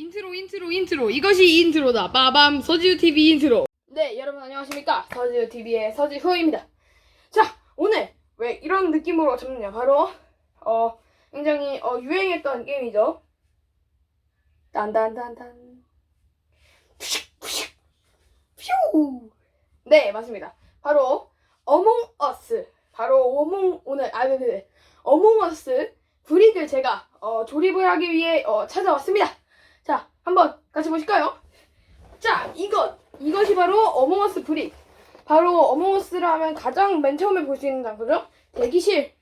인트로 인트로 인트로. 이것이 인트로다. 빠밤. 서지우 TV 인트로. 네 여러분 안녕하십니까? 서지우 TV의 서지후입니다. 자 오늘 왜 이런 느낌으로 잡느냐? 바로 어 굉장히 어 유행했던 게임이죠. 딴딴딴딴. 푸식 푸식. 퓨. 네 맞습니다. 바로 어몽 어스 바로 어몽 오늘 아네 네 어몽 어스 브릭을 제가 어, 조립을 하기 위해 어, 찾아왔습니다. 자, 한번 같이 보실까요? 자, 이것 이것이 바로 어몽어스 브릭. 바로 어몽어스를 하면 가장 맨 처음에 볼 수 있는 장소죠. 대기실.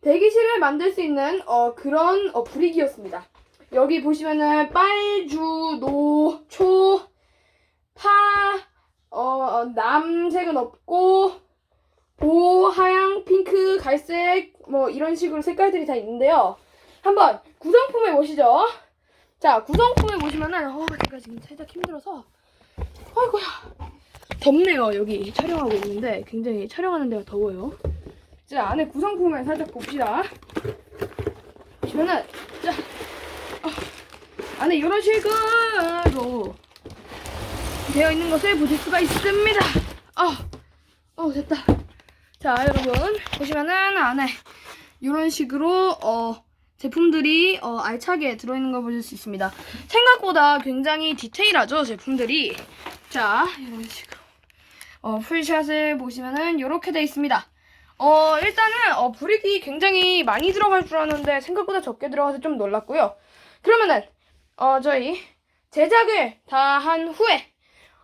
대기실을 만들 수 있는 어, 그런 어, 브릭이었습니다. 여기 보시면은 빨주, 노, 초, 파, 어, 어, 남색은 없고 보, 하양, 핑크, 갈색 뭐 이런 식으로 색깔들이 다 있는데요. 한번 구성품에 보시죠. 자, 구성품에 보시면은 어, 제가 지금 살짝 힘들어서 아이고야. 덥네요. 여기 촬영하고 있는데 굉장히 촬영하는 데가 더워요. 자, 안에 구성품을 살짝 봅시다. 보시면은 자, 어, 안에 이런 식으로 되어 있는 것을 보실 수가 있습니다. 아, 어 됐다. 자, 여러분 보시면은 안에 이런 식으로 어, 제품들이 어, 알차게 들어있는 걸 보실 수 있습니다. 생각보다 굉장히 디테일하죠 제품들이. 자, 이런 식으로 어, 풀샷을 보시면은 이렇게 돼 있습니다. 어, 일단은 어, 브릭이 굉장히 많이 들어갈 줄 알았는데 생각보다 적게 들어가서 좀 놀랐고요. 그러면은 어, 저희 제작을 다 한 후에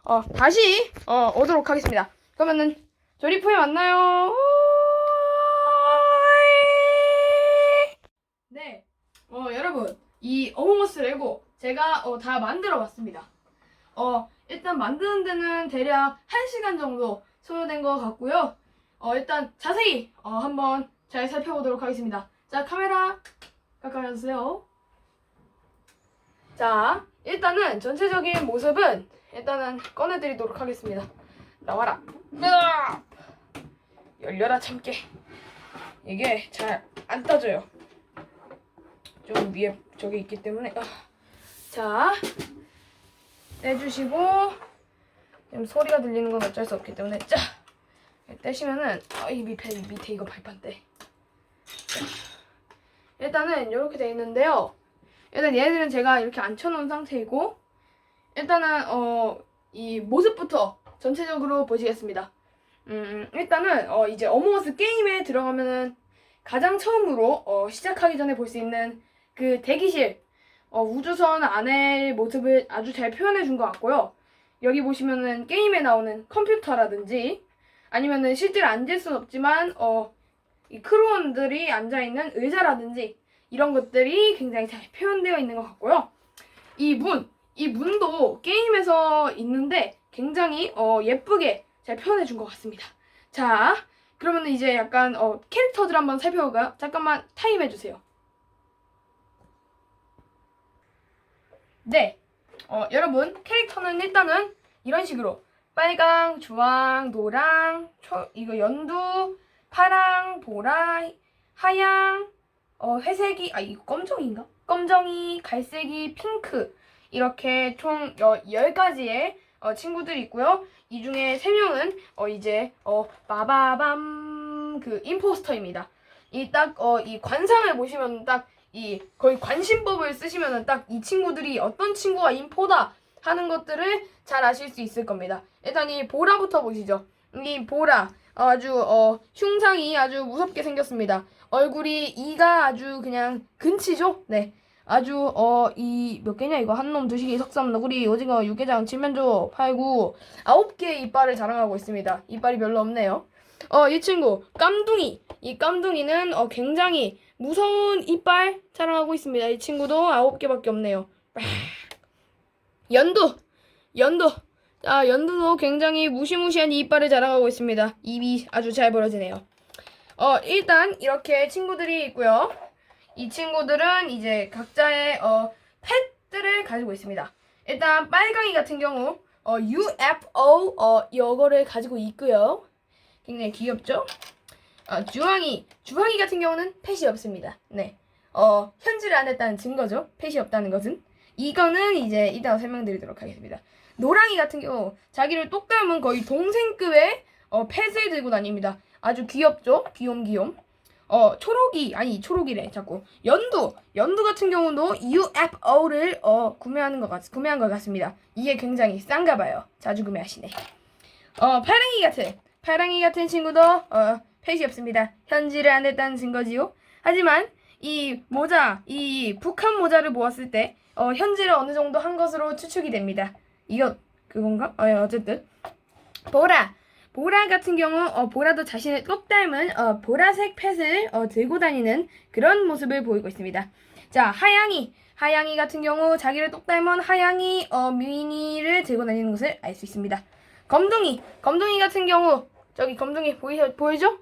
어, 다시 어, 오도록 하겠습니다. 그러면은 조립 후에 만나요. 어 여러분 이 어몽어스 레고 제가 어, 다 만들어 봤습니다. 어 일단 만드는 데는 대략 1시간 정도 소요된 것 같고요. 어 일단 자세히 어, 한번 잘 살펴보도록 하겠습니다. 자 카메라 가까이 와주세요. 자 일단은 전체적인 모습은 일단은 꺼내드리도록 하겠습니다. 나와라. 으아! 열려라 참깨. 이게 잘 안 따져요. 좀 위에 저기 있기 때문에. 아. 자, 떼주시고 지금 소리가 들리는 건 어쩔 수 없기 때문에 자 떼시면은 아, 이 밑에 이 밑에 이거 발판대. 자, 일단은 이렇게 돼 있는데요. 일단 얘네들은 제가 이렇게 앉혀놓은 상태이고 일단은 어 이 모습부터 전체적으로 보시겠습니다. 음, 일단은 어, 이제 어몽어스 게임에 들어가면은 가장 처음으로 어, 시작하기 전에 볼 수 있는 그 대기실 어, 우주선 안의 모습을 아주 잘 표현해 준 것 같고요. 여기 보시면은 게임에 나오는 컴퓨터라든지 아니면은 실제로 앉을 순 없지만 어, 이 크루원들이 앉아 있는 의자라든지 이런 것들이 굉장히 잘 표현되어 있는 것 같고요. 이 문, 이 문도 게임에서 있는데 굉장히 어, 예쁘게 잘 표현해 준 것 같습니다. 자, 그러면 이제 약간 어, 캐릭터들 한번 살펴볼까요? 잠깐만 타임 해 주세요. 네, 어, 여러분 캐릭터는 일단은 이런 식으로 빨강, 주황, 노랑, 초, 이거 연두, 파랑, 보라, 하양, 어, 회색이, 아 이거 검정인가? 검정이, 갈색이, 핑크 이렇게 총 어, 10가지의 어, 친구들이 있고요. 이 중에 세 명은 어 이제 어 마바밤 그 임포스터입니다. 이딱어이 관상을 보시면 딱 이 거의 관심법을 쓰시면은 딱 이 친구들이 어떤 친구가 임포다 하는 것들을 잘 아실 수 있을 겁니다. 일단 이 보라부터 보시죠. 이 보라 아주 어 흉상이 아주 무섭게 생겼습니다. 얼굴이 이가 아주 그냥 근치죠. 네. 아주 어 이 몇 개냐 이거 한놈 두시기 석삼 너구리 오징어 육개장 칠면조 팔구 아홉 개의 이빨을 자랑하고 있습니다. 이빨이 별로 없네요. 어 이 친구 깜둥이 이 깜둥이는 어 굉장히 무서운 이빨 자랑하고 있습니다. 이 친구도 아홉 개밖에 없네요. 연두 연두 자 연두도 굉장히 무시무시한 이빨을 자랑하고 있습니다. 입이 아주 잘 벌어지네요. 어 일단 이렇게 친구들이 있고요. 이 친구들은 이제 각자의 어, 펫들을 가지고 있습니다. 일단 빨강이 같은 경우 어, UFO 어, 이거를 가지고 있고요. 굉장히 귀엽죠? 어, 주황이 주황이 같은 경우는 펫이 없습니다. 네, 어, 현질을 안 했다는 증거죠. 펫이 없다는 것은 이거는 이제 이따가 설명드리도록 하겠습니다. 노랑이 같은 경우 자기를 똑 닮은 거의 동생급의 어, 펫을 들고 다닙니다. 아주 귀엽죠? 귀염귀염. 어, 초록이, 아니, 초록이래, 자꾸. 연두! 연두 같은 경우도 UFO를, 어, 구매하는 것 같, 구매한 것 같습니다. 이게 굉장히 싼가 봐요. 자주 구매하시네. 어, 파랑이 같은, 파랑이 같은 친구도, 어, 펫이 없습니다. 현질을 안 했다는 증거지요. 하지만, 이 모자, 이 북한 모자를 모았을 때, 어, 현질을 어느 정도 한 것으로 추측이 됩니다. 이거, 그건가? 어, 어쨌든. 보라! 보라 같은 경우 어, 보라도 자신을 똑 닮은 어, 보라색 펫을 어, 들고 다니는 그런 모습을 보이고 있습니다. 자 하양이 하양이 같은 경우 자기를 똑 닮은 하양이 어, 미니를 들고 다니는 것을 알 수 있습니다. 검둥이 검둥이 같은 경우 저기 검둥이 보이, 보이죠?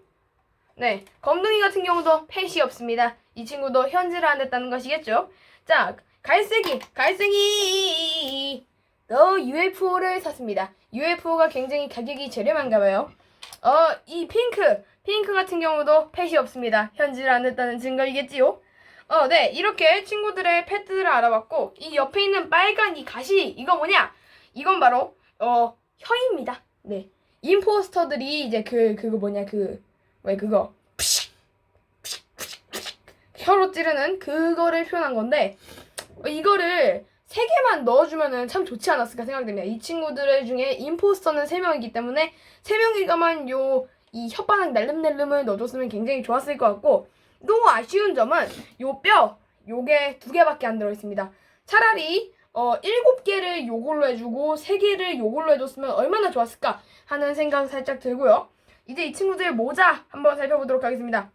네 검둥이 같은 경우도 펫이 없습니다. 이 친구도 현질을 안 했다는 것이겠죠? 자 갈색이 갈색이 또 UFO를 샀습니다. UFO가 굉장히 가격이 저렴한가 봐요. 어, 이 핑크. 핑크 같은 경우도 펫이 없습니다. 현질을 안 했다는 증거이겠지요? 어, 네. 이렇게 친구들의 펫들을 알아봤고, 이 옆에 있는 빨간 이 가시, 이거 뭐냐? 이건 바로, 어, 혀입니다. 네. 임포스터들이 이제 그, 그거 뭐냐, 그, 왜 그거. 혀로 찌르는 그거를 표현한 건데, 어, 이거를 세 개만 넣어주면은 참 좋지 않았을까 생각됩니다. 이 친구들 중에 임포스터는 세 명이기 때문에 세 명이가만 요 이 혓바닥 날름날름을 넣어줬으면 굉장히 좋았을 것 같고 또 아쉬운 점은 요 뼈 요게 두 개밖에 안 들어있습니다. 차라리 어 일곱 개를 요걸로 해주고 세 개를 요걸로 해줬으면 얼마나 좋았을까 하는 생각 살짝 들고요. 이제 이 친구들 모자 한번 살펴보도록 하겠습니다.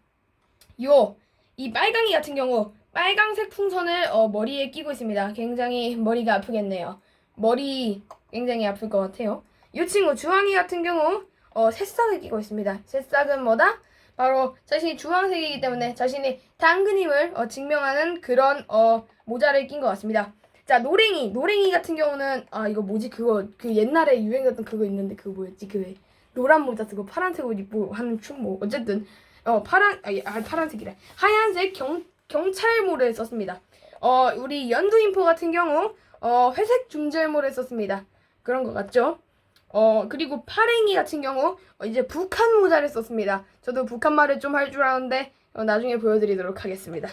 요 이 빨강이 같은 경우 빨강색 풍선을 어, 머리에 끼고 있습니다. 굉장히 머리가 아프겠네요. 머리 굉장히 아플 것 같아요. 이 친구 주황이 같은 경우 어, 새싹을 끼고 있습니다. 새싹은 뭐다? 바로 자신이 주황색이기 때문에 자신이 당근임을 어, 증명하는 그런 어, 모자를 낀 것 같습니다. 자 노랭이 노랭이 같은 경우는 아 이거 뭐지 그거 그 옛날에 유행했던 그거 있는데 그거 뭐였지 그 왜 노란 모자 쓰고 파란색 옷 입고 하는 춤 뭐 어쨌든 어 파란 아, 예, 아 파란색이래 하얀색 경 경찰모를 썼습니다. 어, 우리 연두인포 같은 경우 어, 회색 중절모를 썼습니다. 그런 것 같죠? 어, 그리고 파랭이 같은 경우 어, 이제 북한 모자를 썼습니다. 저도 북한 말을 좀 할 줄 아는데 어, 나중에 보여드리도록 하겠습니다.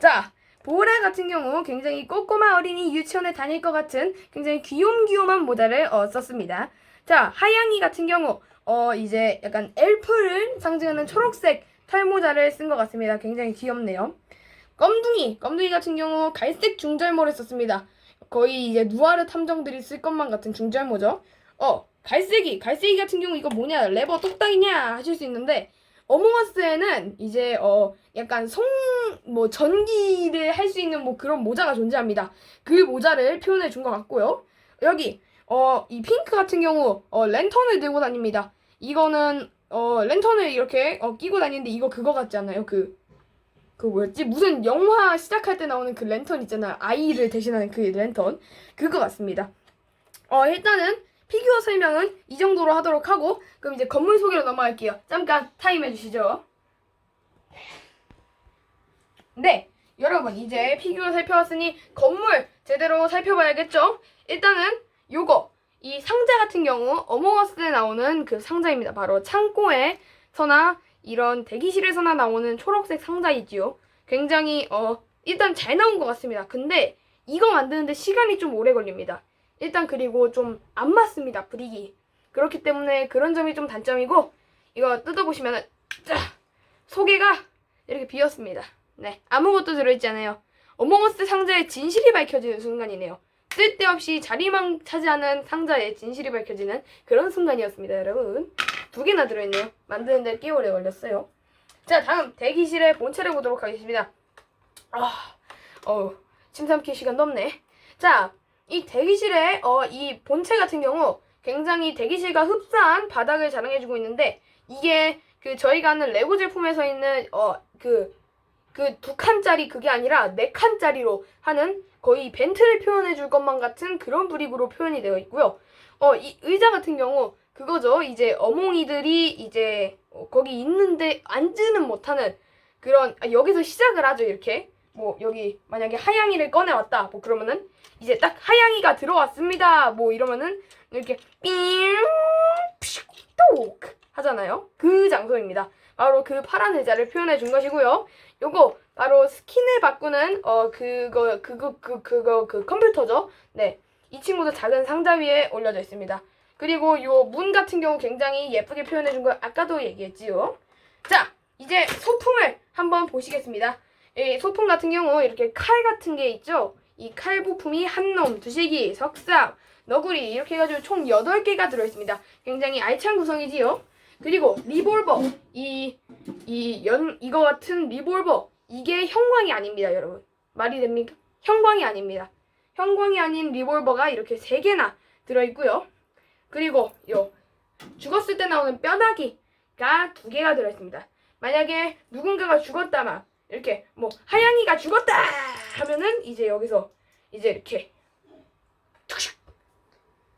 자, 보라 같은 경우 굉장히 꼬꼬마 어린이 유치원에 다닐 것 같은 굉장히 귀욤귀욤한 모자를 어, 썼습니다. 자, 하양이 같은 경우 어, 이제 약간 엘프를 상징하는 초록색 털모자를 쓴 것 같습니다. 굉장히 귀엽네요. 껌둥이, 껌둥이 같은 경우 갈색 중절모를 썼습니다. 거의 이제 누아르 탐정들이 쓸 것만 같은 중절모죠. 어, 갈색이, 갈색이 같은 경우 이거 뭐냐, 레버 똑딱이냐 하실 수 있는데, 어몽어스에는 이제 어 약간 성 뭐 전기를 할 수 있는 뭐 그런 모자가 존재합니다. 그 모자를 표현해 준 것 같고요. 여기 어 이 핑크 같은 경우 어 랜턴을 들고 다닙니다. 이거는 어 랜턴을 이렇게 어 끼고 다니는데 이거 그거 같지 않아요? 그그 뭐였지? 무슨 영화 시작할 때 나오는 그 랜턴 있잖아요. 아이를 대신하는 그 랜턴. 그거 같습니다. 어, 일단은 피규어 설명은 이 정도로 하도록 하고, 그럼 이제 건물 소개로 넘어갈게요. 잠깐 타임 해주시죠. 네, 여러분, 이제 피규어 살펴봤으니 건물 제대로 살펴봐야겠죠? 일단은 요거, 이 상자 같은 경우, 어몽어스에 나오는 그 상자입니다. 바로 창고에서나 이런 대기실에서나 나오는 초록색 상자이지요. 굉장히 어 일단 잘 나온 것 같습니다. 근데 이거 만드는데 시간이 좀 오래 걸립니다. 일단 그리고 좀 안 맞습니다. 브릭이. 그렇기 때문에 그런 점이 좀 단점이고 이거 뜯어보시면은 자 소개가 이렇게 비었습니다. 네 아무것도 들어있지 않아요. 어몽어스 상자의 진실이 밝혀지는 순간이네요. 쓸데없이 자리만 차지하는 상자의 진실이 밝혀지는 그런 순간이었습니다, 여러분. 두 개나 들어있네요. 만드는데 꽤 오래 걸렸어요. 자, 다음 대기실의 본체를 보도록 하겠습니다. 아, 어우, 침 삼킬 시간 넘네. 자, 이 대기실의 어, 이 본체 같은 경우 굉장히 대기실과 흡사한 바닥을 자랑해주고 있는데 이게 그 저희가 하는 레고 제품에서 있는 어그 그 두 칸짜리 그게 아니라 네 칸짜리로 하는 거의 벤트를 표현해 줄 것만 같은 그런 브릭으로 표현이 되어 있고요. 어, 이 의자 같은 경우 그거죠. 이제 어몽이들이 이제 어, 거기 있는데 앉지는 못하는 그런 아, 여기서 시작을 하죠. 이렇게 뭐 여기 만약에 하양이를 꺼내왔다. 뭐 그러면은 이제 딱 하양이가 들어왔습니다. 뭐 이러면은 이렇게 삥톡 하잖아요. 그 장소입니다. 바로 그 파란 의자를 표현해 준 것이고요. 요거 바로 스킨을 바꾸는 어 그거 그거 그 그거 그 컴퓨터죠. 네. 이 친구도 작은 상자 위에 올려져 있습니다. 그리고 요 문 같은 경우 굉장히 예쁘게 표현해 준거 아까도 얘기했지요. 자 이제 소품을 한번 보시겠습니다. 이 소품 같은 경우 이렇게 칼 같은 게 있죠 이 칼 부품이 한놈, 두시기, 석상, 너구리 이렇게 해가지고 총 8개가 들어있습니다. 굉장히 알찬 구성이지요. 그리고 리볼버 이 이 연 이거 같은 리볼버 이게 형광이 아닙니다, 여러분. 말이 됩니까? 형광이 아닙니다. 형광이 아닌 리볼버가 이렇게 3개나 들어 있고요. 그리고 요 죽었을 때 나오는 뼈다귀가 2개가 들어 있습니다. 만약에 누군가가 죽었다만 이렇게 뭐 하양이가 죽었다 하면은 이제 여기서 이제 이렇게 툭슉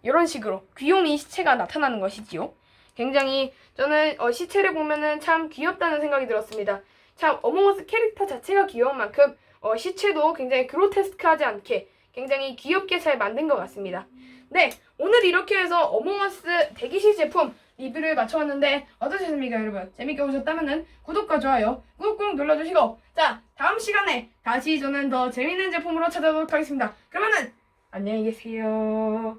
이런 식으로 귀요미 시체가 나타나는 것이지요. 굉장히 저는 어, 시체를 보면은 참 귀엽다는 생각이 들었습니다. 참 어몽어스 캐릭터 자체가 귀여운 만큼 어, 시체도 굉장히 그로테스크하지 않게 굉장히 귀엽게 잘 만든 것 같습니다. 네, 오늘 이렇게 해서 어몽어스 대기실 제품 리뷰를 마쳐봤는데 어떠셨습니까 여러분? 재밌게 보셨다면 구독과 좋아요 꾹꾹 눌러주시고 자 다음 시간에 다시 저는 더 재밌는 제품으로 찾아오도록 하겠습니다. 그러면은 안녕히 계세요.